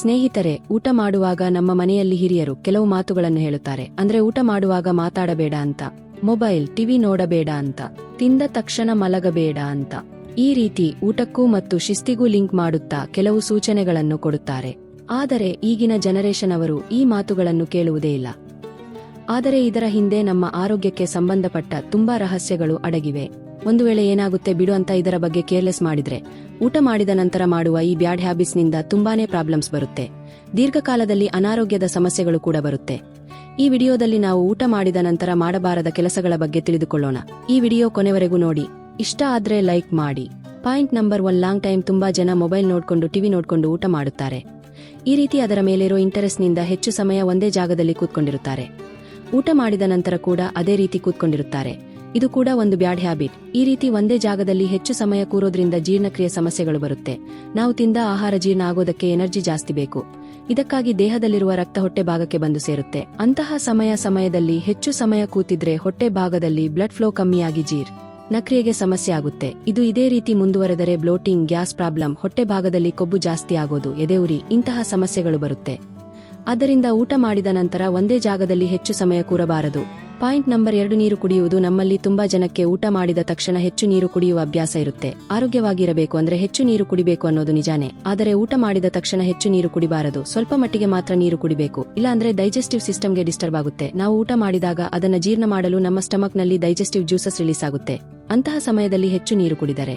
ಸ್ನೇಹಿತರೆ, ಊಟ ಮಾಡುವಾಗ ನಮ್ಮ ಮನೆಯಲ್ಲಿ ಹಿರಿಯರು ಕೆಲವು ಮಾತುಗಳನ್ನು ಹೇಳುತ್ತಾರೆ. ಅಂದ್ರೆ ಊಟ ಮಾಡುವಾಗ ಮಾತಾಡಬೇಡ ಅಂತ. ಮೊಬೈಲ್, ಟಿವಿ ನೋಡಬೇಡ ಅಂತ. ತಿಂದ ತಕ್ಷಣ ಮಲಗಬೇಡ ಅಂತ. ಈ ರೀತಿ ಊಟಕ್ಕೂ ಮತ್ತು ಶಿಸ್ತಿಗೂ ಲಿಂಕ್ ಮಾಡುತ್ತಾ ಕೆಲವು ಸೂಚನೆಗಳನ್ನು ಕೊಡುತ್ತಾರೆ. ಆದರೆ ಈಗಿನ ಜನರೇಷನ್ ಅವರು ಈ ಮಾತುಗಳನ್ನು ಕೇಳುವುದೇ ಇಲ್ಲ. ಆದರೆ ಇದರ ಹಿಂದೆ ನಮ್ಮ ಆರೋಗ್ಯಕ್ಕೆ ಸಂಬಂಧಪಟ್ಟ ತುಂಬಾ ರಹಸ್ಯಗಳು ಅಡಗಿವೆ. ಒಂದು ವೇಳೆ ಏನಾಗುತ್ತೆ ಬಿಡು ಅಂತ ಇದರ ಬಗ್ಗೆ ಕೇರ್ಲೆಸ್ ಮಾಡಿದ್ರೆ. ಊಟ ಮಾಡಿದ ನಂತರ ಮಾಡುವ ಈ ಬ್ಯಾಡ್ ಹ್ಯಾಬಿಟ್ಸ್ನಿಂದ ತುಂಬಾನೇ ಪ್ರಾಬ್ಲಮ್ಸ್ ಬರುತ್ತೆ. ದೀರ್ಘಕಾಲದಲ್ಲಿ ಅನಾರೋಗ್ಯದ ಸಮಸ್ಯೆಗಳು ಕೂಡ ಬರುತ್ತೆ. ಈ ವಿಡಿಯೋದಲ್ಲಿ ನಾವು ಊಟ ಮಾಡಿದ ನಂತರ ಮಾಡಬಾರದ ಕೆಲಸಗಳ ಬಗ್ಗೆ ತಿಳಿದುಕೊಳ್ಳೋಣ. ಈ ವಿಡಿಯೋ ಕೊನೆವರೆಗೂ ನೋಡಿ. ಇಷ್ಟ ಆದ್ರೆ ಲೈಕ್ ಮಾಡಿ. Point number one, long time ತುಂಬಾ ಜನ ಮೊಬೈಲ್ ನೋಡ್ಕೊಂಡು ಟಿವಿ ನೋಡ್ಕೊಂಡು ಊಟ ಮಾಡುತ್ತಾರೆ. ಈ ರೀತಿ ಅದರ ಮೇಲಿರೋ ಇಂಟರೆಸ್ಟ್ನಿಂದ ಹೆಚ್ಚು ಸಮಯ ಒಂದೇ ಜಾಗದಲ್ಲಿ ಕೂತ್ಕೊಂಡಿರುತ್ತಾರೆ. ಊಟ ಮಾಡಿದ ನಂತರ ಕೂಡ ಅದೇ ರೀತಿ ಕೂತ್ಕೊಂಡಿರುತ್ತಾರೆ. ಇದು ಕೂಡ ಒಂದು ಬ್ಯಾಡ್ ಹ್ಯಾಬಿಟ್. ಈ ರೀತಿ ಒಂದೇ ಜಾಗದಲ್ಲಿ ಹೆಚ್ಚು ಸಮಯ ಕೂರೋದ್ರಿಂದ ಜೀರ್ಣಕ್ರಿಯೆ ಸಮಸ್ಯೆಗಳು ಬರುತ್ತೆ. ನಾವು ತಿಂದ ಆಹಾರ ಜೀರ್ಣ ಆಗೋದಕ್ಕೆ ಎನರ್ಜಿ ಜಾಸ್ತಿ ಬೇಕು. ಇದಕ್ಕಾಗಿ ದೇಹದಲ್ಲಿರುವ ರಕ್ತ ಹೊಟ್ಟೆ ಭಾಗಕ್ಕೆ ಬಂದು ಸೇರುತ್ತೆ. ಅಂತಹ ಸಮಯ ಸಮಯದಲ್ಲಿ ಹೆಚ್ಚು ಸಮಯ ಕೂತಿದ್ರೆ ಹೊಟ್ಟೆ ಭಾಗದಲ್ಲಿ ಬ್ಲಡ್ ಫ್ಲೋ ಕಮ್ಮಿಯಾಗಿ ಜೀರ್ ನಕ್ರಿಯೆಗೆ ಸಮಸ್ಯೆ ಆಗುತ್ತೆ. ಇದು ಇದೇ ರೀತಿ ಮುಂದುವರೆದರೆ ಬ್ಲೋಟಿಂಗ್, ಗ್ಯಾಸ್ ಪ್ರಾಬ್ಲಮ್, ಹೊಟ್ಟೆ ಭಾಗದಲ್ಲಿ ಕೊಬ್ಬು ಜಾಸ್ತಿ ಆಗೋದು ಎದೆಯುರಿ ಇಂತಹ ಸಮಸ್ಯೆಗಳು ಬರುತ್ತೆ. ಆದ್ದರಿಂದ ಊಟ ಮಾಡಿದ ನಂತರ ಒಂದೇ ಜಾಗದಲ್ಲಿ ಹೆಚ್ಚು ಸಮಯ ಕೂರಬಾರದು. ಪಾಯಿಂಟ್ ನಂಬರ್ ಎರಡು ನೀರು ಕುಡಿಯುವುದು ನಮ್ಮಲ್ಲಿ ತುಂಬಾ ಜನಕ್ಕೆ ಊಟ ಮಾಡಿದ ತಕ್ಷಣ ಹೆಚ್ಚು ನೀರು ಕುಡಿಯುವ ಅಭ್ಯಾಸ ಇರುತ್ತೆ. ಆರೋಗ್ಯವಾಗಿರಬೇಕು ಅಂದ್ರೆ ಹೆಚ್ಚು ನೀರು ಕುಡಿಬೇಕು ಅನ್ನೋದು ನಿಜಾನೇ. ಆದರೆ ಊಟ ಮಾಡಿದ ತಕ್ಷಣ ಹೆಚ್ಚು ನೀರು ಕುಡಿಬಾರದು. ಸ್ವಲ್ಪ ಮಟ್ಟಿಗೆ ಮಾತ್ರ ನೀರು ಕುಡಿಬೇಕು. ಇಲ್ಲ ಅಂದ್ರೆ ಡೈಜೆಸ್ಟಿವ್ ಸಿಸ್ಟಮ್ಗೆ ಡಿಸ್ಟರ್ಬ್ ಆಗುತ್ತೆ. ನಾವು ಊಟ ಮಾಡಿದಾಗ ಅದನ್ನ ಜೀರ್ಣ ಮಾಡಲು ನಮ್ಮ ಸ್ಟಮಕ್ನಲ್ಲಿ ಡೈಜೆಸ್ಟಿವ್ ಜ್ಯೂಸಸ್ ರಿಲೀಸ್ ಆಗುತ್ತೆ. ಅಂತಹ ಸಮಯದಲ್ಲಿ ಹೆಚ್ಚು ನೀರು ಕುಡಿದರೆ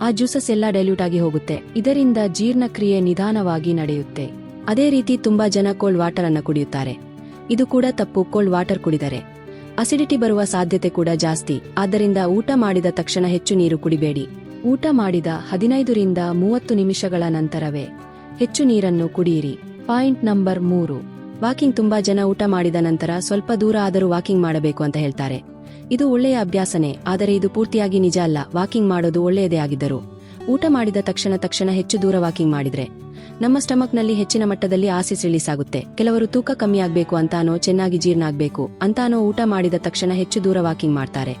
ಆ ಜ್ಯೂಸಸ್ ಎಲ್ಲ ಡೈಲ್ಯೂಟ್ ಆಗಿ ಹೋಗುತ್ತೆ. ಇದರಿಂದ ಜೀರ್ಣಕ್ರಿಯೆ ನಿಧಾನವಾಗಿ ನಡೆಯುತ್ತೆ. ಅದೇ ರೀತಿ ತುಂಬಾ ಜನ ಕೋಲ್ಡ್ ವಾಟರ್ ಅನ್ನು ಕುಡಿಯುತ್ತಾರೆ. ಇದು ಕೂಡ ತಪ್ಪು. ಕೋಲ್ಡ್ ವಾಟರ್ ಕುಡಿದರೆ ಅಸಿಡಿಟಿ ಬರುವ ಸಾಧ್ಯತೆ ಕೂಡ ಜಾಸ್ತಿ. ಆದ್ದರಿಂದ ಊಟ ಮಾಡಿದ ತಕ್ಷಣ ಹೆಚ್ಚು ನೀರು ಕುಡಿಬೇಡಿ. ಊಟ ಮಾಡಿದ ಹದಿನೈದರಿಂದ ಮೂವತ್ತು ನಿಮಿಷಗಳ ನಂತರವೇ ಹೆಚ್ಚು ನೀರನ್ನು ಕುಡಿಯಿರಿ. ಪಾಯಿಂಟ್ ನಂಬರ್ ಮೂರು. ವಾಕಿಂಗ್ ತುಂಬಾ ಜನ ಊಟ ಮಾಡಿದ ನಂತರ ಸ್ವಲ್ಪ ದೂರ ಆದರೂ ವಾಕಿಂಗ್ ಮಾಡಬೇಕು ಅಂತ ಹೇಳ್ತಾರೆ. ಇದು ಒಳ್ಳೆಯ ಅಭ್ಯಾಸನೇ, ಆದರೆ ಇದು ಪೂರ್ತಿಯಾಗಿ ನಿಜ ಅಲ್ಲ. ವಾಕಿಂಗ್ ಮಾಡೋದು ಒಳ್ಳೆಯದೇ ಆಗಿದ್ದರು. ಊಟ ಮಾಡಿದ ತಕ್ಷಣ ತಕ್ಷಣ ಹೆಚ್ಚು ದೂರ ವಾಕಿಂಗ್ ಮಾಡಿದ್ರೆ. ನಮ್ಮ ಸ್ಟಮಕ್ನಲ್ಲಿ ಹೆಚ್ಚಿನ ಮಟ್ಟದಲ್ಲಿ ಆಸಿಸ್ ರಿಲೀಸ್ ಆಗುತ್ತೆ ಕೆಲವರು ತೂಕ ಕಮ್ಮಿ ಆಗ್ಬೇಕು ಅಂತಾನೋ ಚೆನ್ನಾಗಿ ಜೀರ್ಣ ಆಗಬೇಕು ಅಂತಾನೋ ಊಟ ಮಾಡಿದ ತಕ್ಷಣ ಹೆಚ್ಚು ದೂರ ವಾಕಿಂಗ್ ಮಾಡ್ತಾರೆ.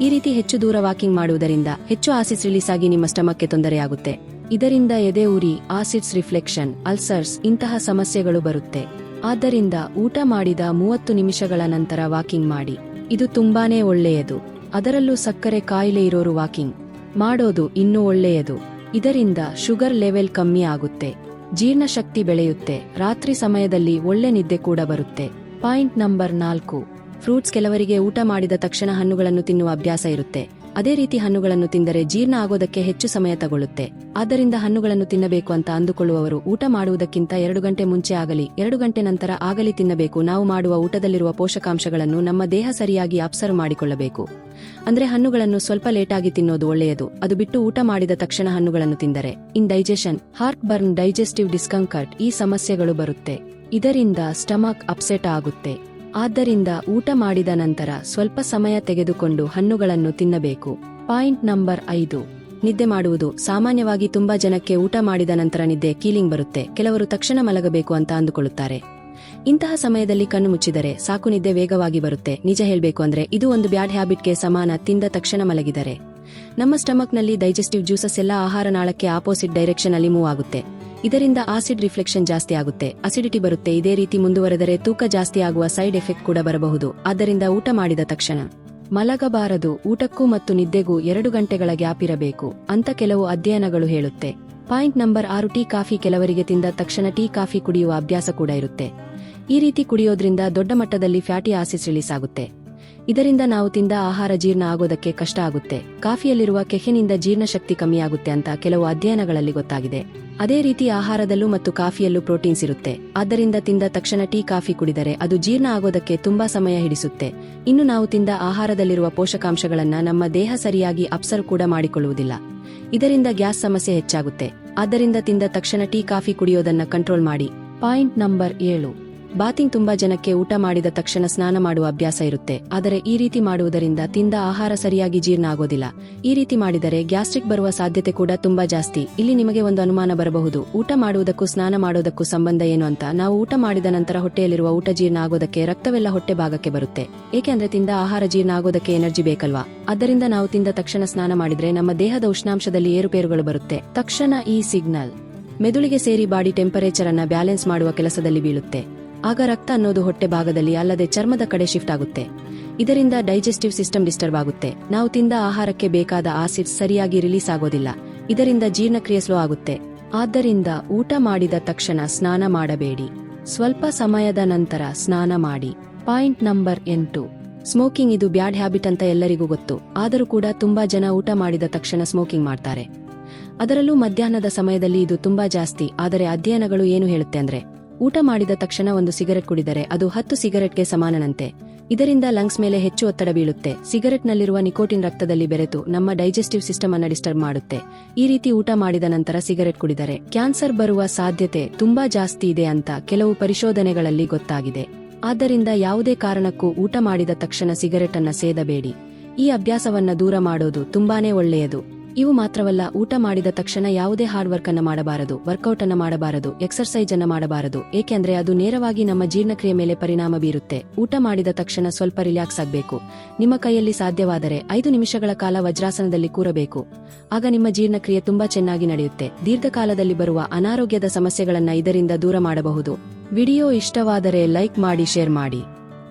ಈ ರೀತಿ ಹೆಚ್ಚು ದೂರ ವಾಕಿಂಗ್ ಮಾಡುವುದರಿಂದ ಹೆಚ್ಚು ಆಸಿಸ್ ರಿಲೀಸ್ ಆಗಿ ನಿಮ್ಮ ಸ್ಟಮಕ್ಗೆ ತೊಂದರೆಯಾಗುತ್ತೆ ಇದರಿಂದ ಎದೆ ಉರಿ, ಆಸಿಡ್ಸ್ ರಿಫ್ಲೆಕ್ಷನ್, ಅಲ್ಸರ್ಸ್ ಇಂತಹ ಸಮಸ್ಯೆಗಳು ಬರುತ್ತೆ. ಆದ್ದರಿಂದ ಊಟ ಮಾಡಿದ ಮೂವತ್ತು ನಿಮಿಷಗಳ ನಂತರ ವಾಕಿಂಗ್ ಮಾಡಿ. ಇದು ತುಂಬಾನೇ ಒಳ್ಳೆಯದು. ಅದರಲ್ಲೂ ಸಕ್ಕರೆ ಕಾಯಿಲೆ ಇರೋರು ವಾಕಿಂಗ್ ಮಾಡೋದು ಇನ್ನೂ ಒಳ್ಳೆಯದು. ಇದರಿಂದ ಶುಗರ್ ಲೆವೆಲ್ ಕಮ್ಮಿ ಆಗುತ್ತೆ. ಜೀರ್ಣಶಕ್ತಿ ಬೆಳೆಯುತ್ತೆ. ರಾತ್ರಿ ಸಮಯದಲ್ಲಿ ಒಳ್ಳೆ ನಿದ್ದೆ ಕೂಡ ಬರುತ್ತೆ. ಪಾಯಿಂಟ್ ನಂಬರ್ ನಾಲ್ಕು. ಫ್ರೂಟ್ಸ್ ಕೆಲವರಿಗೆ ಊಟ ಮಾಡಿದ ತಕ್ಷಣ ಹಣ್ಣುಗಳನ್ನು ತಿನ್ನುವ ಅಭ್ಯಾಸ ಇರುತ್ತೆ. ಅದೇ ರೀತಿ ಹಣ್ಣುಗಳನ್ನು ತಿಂದರೆ ಜೀರ್ಣ ಆಗೋದಕ್ಕೆ ಹೆಚ್ಚು ಸಮಯ ತಗೊಳ್ಳುತ್ತೆ. ಆದ್ದರಿಂದ ಹಣ್ಣುಗಳನ್ನು ತಿನ್ನಬೇಕು ಅಂತ ಅಂದುಕೊಳ್ಳುವವರು ಊಟ ಮಾಡುವುದಕ್ಕಿಂತ ಎರಡು ಗಂಟೆ ಮುಂಚೆ ಆಗಲಿ, ಎರಡು ಗಂಟೆ ನಂತರ ಆಗಲಿ ತಿನ್ನಬೇಕು. ನಾವು ಮಾಡುವ ಊಟದಲ್ಲಿರುವ ಪೋಷಕಾಂಶಗಳನ್ನು ನಮ್ಮ ದೇಹ ಸರಿಯಾಗಿ ಅಬ್ಸರ್ವ್ ಮಾಡಿಕೊಳ್ಳಬೇಕು. ಅಂದ್ರೆ ಹಣ್ಣುಗಳನ್ನು ಸ್ವಲ್ಪ ಲೇಟಾಗಿ ತಿನ್ನೋದು ಒಳ್ಳೆಯದು. ಅದು ಬಿಟ್ಟು ಊಟ ಮಾಡಿದ ತಕ್ಷಣ ಹಣ್ಣುಗಳನ್ನು ತಿಂದರೆ. Indigestion heartburn digestive discomfort ಈ ಸಮಸ್ಯೆಗಳು ಬರುತ್ತೆ. ಇದರಿಂದ ಸ್ಟಮಕ್ ಅಪ್ಸೆಟ್ ಆಗುತ್ತೆ. ಆದ್ದರಿಂದ ಊಟ ಮಾಡಿದ ನಂತರ ಸ್ವಲ್ಪ ಸಮಯ ತೆಗೆದುಕೊಂಡು ಹಣ್ಣುಗಳನ್ನು ತಿನ್ನಬೇಕು. ಪಾಯಿಂಟ್ ನಂಬರ್ ಐದು. ನಿದ್ದೆ ಮಾಡುವುದು. ಸಾಮಾನ್ಯವಾಗಿ ತುಂಬಾ ಜನಕ್ಕೆ ಊಟ ಮಾಡಿದ ನಂತರ ನಿದ್ದೆ ಕೀಲಿಂಗ್ ಬರುತ್ತೆ. ಕೆಲವರು ತಕ್ಷಣ ಮಲಗಬೇಕು ಅಂತ ಅಂದುಕೊಳ್ಳುತ್ತಾರೆ. ಇಂತಹ ಸಮಯದಲ್ಲಿ ಕಣ್ಣು ಮುಚ್ಚಿದರೆ ಸಾಕು ನಿದ್ದೆ ವೇಗವಾಗಿ ಬರುತ್ತೆ. ನಿಜ ಹೇಳಬೇಕು ಅಂದ್ರೆ ಇದು ಒಂದು ಬ್ಯಾಡ್ ಹ್ಯಾಬಿಟ್ಗೆ ಸಮಾನ ತಿಂದ ತಕ್ಷಣ ಮಲಗಿದರೆ. ನಮ್ಮ ಸ್ಟಮಕ್ನಲ್ಲಿ ಡೈಜೆಸ್ಟಿವ್ ಜ್ಯೂಸಸ್ ಎಲ್ಲ ಆಹಾರ ನಾಳಕ್ಕೆ ಆಪೋಸಿಟ್ ಡೈರೆಕ್ಷನ್ ಅಲ್ಲಿ ಮೂವ್ ಆಗುತ್ತೆ. ಇದರಿಂದ ಆಸಿಡ್ ರಿಫ್ಲೆಕ್ಷನ್ ಜಾಸ್ತಿ ಆಗುತ್ತೆ. ಅಸಿಡಿಟಿ ಬರುತ್ತೆ. ಇದೇ ರೀತಿ ಮುಂದುವರೆದರೆ ತೂಕ ಜಾಸ್ತಿ ಆಗುವ ಸೈಡ್ ಎಫೆಕ್ಟ್ ಕೂಡ ಬರಬಹುದು. ಆದ್ದರಿಂದ ಊಟ ಮಾಡಿದ ತಕ್ಷಣ ಮಲಗಬಾರದು. ಊಟಕ್ಕೂ ಮತ್ತು ನಿದ್ದೆಗೂ ಎರಡು ಗಂಟೆಗಳ ಗ್ಯಾಪ್ ಇರಬೇಕು. ಅಂತ ಕೆಲವು ಅಧ್ಯಯನಗಳು ಹೇಳುತ್ತೆ. ಪಾಯಿಂಟ್ ನಂಬರ್ ಆರು, ಟೀ ಕಾಫಿ ಕೆಲವರಿಗೆ ತಿಂದ ತಕ್ಷಣ ಟೀ ಕಾಫಿ ಕುಡಿಯುವ ಅಭ್ಯಾಸ ಕೂಡ ಇರುತ್ತೆ. ಈ ರೀತಿ ಕುಡಿಯೋದ್ರಿಂದ ದೊಡ್ಡ ಮಟ್ಟದಲ್ಲಿ ಫ್ಯಾಟಿ ಆಸಿಸ್ ರಿಲೀಸ್ ಆಗುತ್ತೆ. ಇದರಿಂದ ನಾವು ತಿಂದ ಆಹಾರ ಜೀರ್ಣ ಆಗೋದಕ್ಕೆ ಕಷ್ಟ ಆಗುತ್ತೆ. ಕಾಫಿಯಲ್ಲಿರುವ ಕೆಫೆನಿಂದ ಜೀರ್ಣಶಕ್ತಿ ಕಮ್ಮಿಯಾಗುತ್ತೆ ಅಂತ ಕೆಲವು ಅಧ್ಯಯನಗಳಲ್ಲಿ ಗೊತ್ತಾಗಿದೆ. ಅದೇ ರೀತಿ ಆಹಾರದಲ್ಲೂ ಮತ್ತು ಕಾಫಿಯಲ್ಲೂ ಪ್ರೋಟೀನ್ಸ್ ಇರುತ್ತೆ. ಆದ್ದರಿಂದ ತಿಂದ ತಕ್ಷಣ ಟೀ, ಕಾಫಿ ಕುಡಿದರೆ ಅದು ಜೀರ್ಣ ಆಗೋದಕ್ಕೆ ತುಂಬಾ ಸಮಯ ಹಿಡಿಸುತ್ತೆ. ಇನ್ನು ನಾವು ತಿಂದ ಆಹಾರದಲ್ಲಿರುವ ಪೋಷಕಾಂಶಗಳನ್ನ ನಮ್ಮ ದೇಹ ಸರಿಯಾಗಿ ಅಪ್ಸರ್ವ್ ಕೂಡ ಮಾಡಿಕೊಳ್ಳುವುದಿಲ್ಲ. ಇದರಿಂದ ಗ್ಯಾಸ್ ಸಮಸ್ಯೆ ಹೆಚ್ಚಾಗುತ್ತೆ. ಆದ್ದರಿಂದ ತಿಂದ ತಕ್ಷಣ ಟೀ, ಕಾಫಿ ಕುಡಿಯೋದನ್ನ ಕಂಟ್ರೋಲ್ ಮಾಡಿ. ಪಾಯಿಂಟ್ ನಂಬರ್ ಏಳು. ಬಾತಿಂಗ್ ತುಂಬಾ ಜನಕ್ಕೆ ಊಟ ಮಾಡಿದ ತಕ್ಷಣ ಸ್ನಾನ ಮಾಡುವ ಅಭ್ಯಾಸ ಇರುತ್ತೆ. ಆದರೆ ಈ ರೀತಿ ಮಾಡುವುದರಿಂದ ತಿಂದ ಆಹಾರ ಸರಿಯಾಗಿ ಜೀರ್ಣ ಆಗೋದಿಲ್ಲ. ಈ ರೀತಿ ಮಾಡಿದರೆ ಗ್ಯಾಸ್ಟ್ರಿಕ್ ಬರುವ ಸಾಧ್ಯತೆ ಕೂಡ ತುಂಬಾ ಜಾಸ್ತಿ. ಇಲ್ಲಿ ನಿಮಗೆ ಒಂದು ಅನುಮಾನ ಬರಬಹುದು. ಊಟ ಮಾಡುವುದಕ್ಕೂ ಸ್ನಾನ ಮಾಡೋದಕ್ಕೂ ಸಂಬಂಧ ಏನು ಅಂತ. ನಾವು ಊಟ ಮಾಡಿದ ನಂತರ ಹೊಟ್ಟೆಯಲ್ಲಿರುವ ಊಟ ಜೀರ್ಣ ಆಗೋದಕ್ಕೆ ರಕ್ತವೆಲ್ಲ ಹೊಟ್ಟೆ ಭಾಗಕ್ಕೆ ಬರುತ್ತೆ. ಏಕೆಂದ್ರೆ ತಿಂದ ಆಹಾರ ಜೀರ್ಣ ಆಗೋದಕ್ಕೆ ಎನರ್ಜಿ ಬೇಕಲ್ವಾ? ಅದರಿಂದ ನಾವು ತಿಂದ ತಕ್ಷಣ ಸ್ನಾನ ಮಾಡಿದ್ರೆ ನಮ್ಮ ದೇಹದ ಉಷ್ಣಾಂಶದಲ್ಲಿ ಏರುಪೇರುಗಳು ಬರುತ್ತೆ. ತಕ್ಷಣ ಈ ಸಿಗ್ನಲ್. ಮೆದುಳಿಗೆ ಸೇರಿ ಬಾಡಿ ಟೆಂಪರೇಚರ್ ಅನ್ನ ಬ್ಯಾಲೆನ್ಸ್ ಮಾಡುವ ಕೆಲಸದಲ್ಲಿ ಬೀಳುತ್ತೆ. ಆಗ ರಕ್ತ ಅನ್ನೋದು ಹೊಟ್ಟೆ ಭಾಗದಲ್ಲಿ ಅಲ್ಲದೆ ಚರ್ಮದ ಕಡೆ ಶಿಫ್ಟ್ ಆಗುತ್ತೆ. ಇದರಿಂದ ಡೈಜೆಸ್ಟಿವ್ ಸಿಸ್ಟಮ್ ಡಿಸ್ಟರ್ಬ್ ಆಗುತ್ತೆ. ನಾವು ತಿಂದ ಆಹಾರಕ್ಕೆ ಬೇಕಾದ ಆಸಿಡ್ ಸರಿಯಾಗಿ ರಿಲೀಸ್ ಆಗೋದಿಲ್ಲ. ಇದರಿಂದ ಜೀರ್ಣಕ್ರಿಯೆ ಸ್ಲೋ ಆಗುತ್ತೆ. ಆದ್ದರಿಂದ ಊಟ ಮಾಡಿದ ತಕ್ಷಣ ಸ್ನಾನ ಮಾಡಬೇಡಿ. ಸ್ವಲ್ಪ ಸಮಯದ ನಂತರ ಸ್ನಾನ ಮಾಡಿ. ಪಾಯಿಂಟ್ ನಂಬರ್ ಎಂಟು. ಸ್ಮೋಕಿಂಗ್ ಇದು ಬ್ಯಾಡ್ ಹ್ಯಾಬಿಟ್ ಅಂತ ಎಲ್ಲರಿಗೂ ಗೊತ್ತು. ಆದರೂ ಕೂಡ ತುಂಬಾ ಜನ ಊಟ ಮಾಡಿದ ತಕ್ಷಣ ಸ್ಮೋಕಿಂಗ್ ಮಾಡ್ತಾರೆ. ಅದರಲ್ಲೂ ಮಧ್ಯಾಹ್ನದ ಸಮಯದಲ್ಲಿ ಇದು ತುಂಬಾ ಜಾಸ್ತಿ. ಆದರೆ ಅಧ್ಯಯನಗಳು ಏನು ಹೇಳುತ್ತೆ ಅಂದ್ರೆ ಊಟ ಮಾಡಿದ ತಕ್ಷಣ ಒಂದು ಸಿಗರೆಟ್ ಕುಡಿದರೆ ಅದು ಹತ್ತು ಸಿಗರೆಟ್ಗೆ ಸಮಾನನಂತೆ. ಇದರಿಂದ ಲಂಗ್ಸ್ ಮೇಲೆ ಹೆಚ್ಚು ಒತ್ತಡ ಬೀಳುತ್ತೆ. ಸಿಗರೆಟ್ನಲ್ಲಿರುವ ನಿಕೋಟಿನ್ ರಕ್ತದಲ್ಲಿ ಬೆರೆತು ನಮ್ಮ ಡೈಜೆಸ್ಟಿವ್ ಸಿಸ್ಟಮ್ ಅನ್ನು ಡಿಸ್ಟರ್ಬ್ ಮಾಡುತ್ತೆ. ಈ ರೀತಿ ಊಟ ಮಾಡಿದ ನಂತರ ಸಿಗರೆಟ್ ಕುಡಿದರೆ ಕ್ಯಾನ್ಸರ್ ಬರುವ ಸಾಧ್ಯತೆ ತುಂಬಾ ಜಾಸ್ತಿ ಇದೆ ಅಂತ ಕೆಲವು ಪರಿಶೋಧನೆಗಳಲ್ಲಿ ಗೊತ್ತಾಗಿದೆ. ಆದ್ದರಿಂದ ಯಾವುದೇ ಕಾರಣಕ್ಕೂ ಊಟ ಮಾಡಿದ ತಕ್ಷಣ ಸಿಗರೆಟ್ ಅನ್ನ ಸೇದಬೇಡಿ. ಈ ಅಭ್ಯಾಸವನ್ನ ದೂರ ಮಾಡೋದು ತುಂಬಾನೇ ಒಳ್ಳೆಯದು. ಇವು ಮಾತ್ರವಲ್ಲ, ಊಟ ಮಾಡಿದ ತಕ್ಷಣ ಯಾವುದೇ ಹಾರ್ಡ್ ವರ್ಕ್ ಅನ್ನು ಮಾಡಬಾರದು ವರ್ಕೌಟ್ ಅನ್ನು ಮಾಡಬಾರದು ಎಕ್ಸರ್ಸೈಜ್ ಅನ್ನು ಮಾಡಬಾರದು, ಏಕೆಂದ್ರೆ ಅದು ನೇರವಾಗಿ ನಮ್ಮ ಜೀರ್ಣಕ್ರಿಯೆ ಮೇಲೆ ಪರಿಣಾಮ ಬೀರುತ್ತೆ. ಊಟ ಮಾಡಿದ ತಕ್ಷಣ ಸ್ವಲ್ಪ ರಿಲ್ಯಾಕ್ಸ್ ಆಗಬೇಕು. ನಿಮ್ಮ ಕೈಯಲ್ಲಿ ಸಾಧ್ಯವಾದರೆ ಐದು ನಿಮಿಷಗಳ ಕಾಲ ವಜ್ರಾಸನದಲ್ಲಿ ಕೂರಬೇಕು. ಆಗ ನಿಮ್ಮ ಜೀರ್ಣಕ್ರಿಯೆ ತುಂಬಾ ಚೆನ್ನಾಗಿ ನಡೆಯುತ್ತೆ. ದೀರ್ಘಕಾಲದಲ್ಲಿ ಬರುವ ಅನಾರೋಗ್ಯದ ಸಮಸ್ಯೆಗಳನ್ನ ಇದರಿಂದ ದೂರ ಮಾಡಬಹುದು. ವಿಡಿಯೋ ಇಷ್ಟವಾದರೆ ಲೈಕ್ ಮಾಡಿ, ಶೇರ್ ಮಾಡಿ.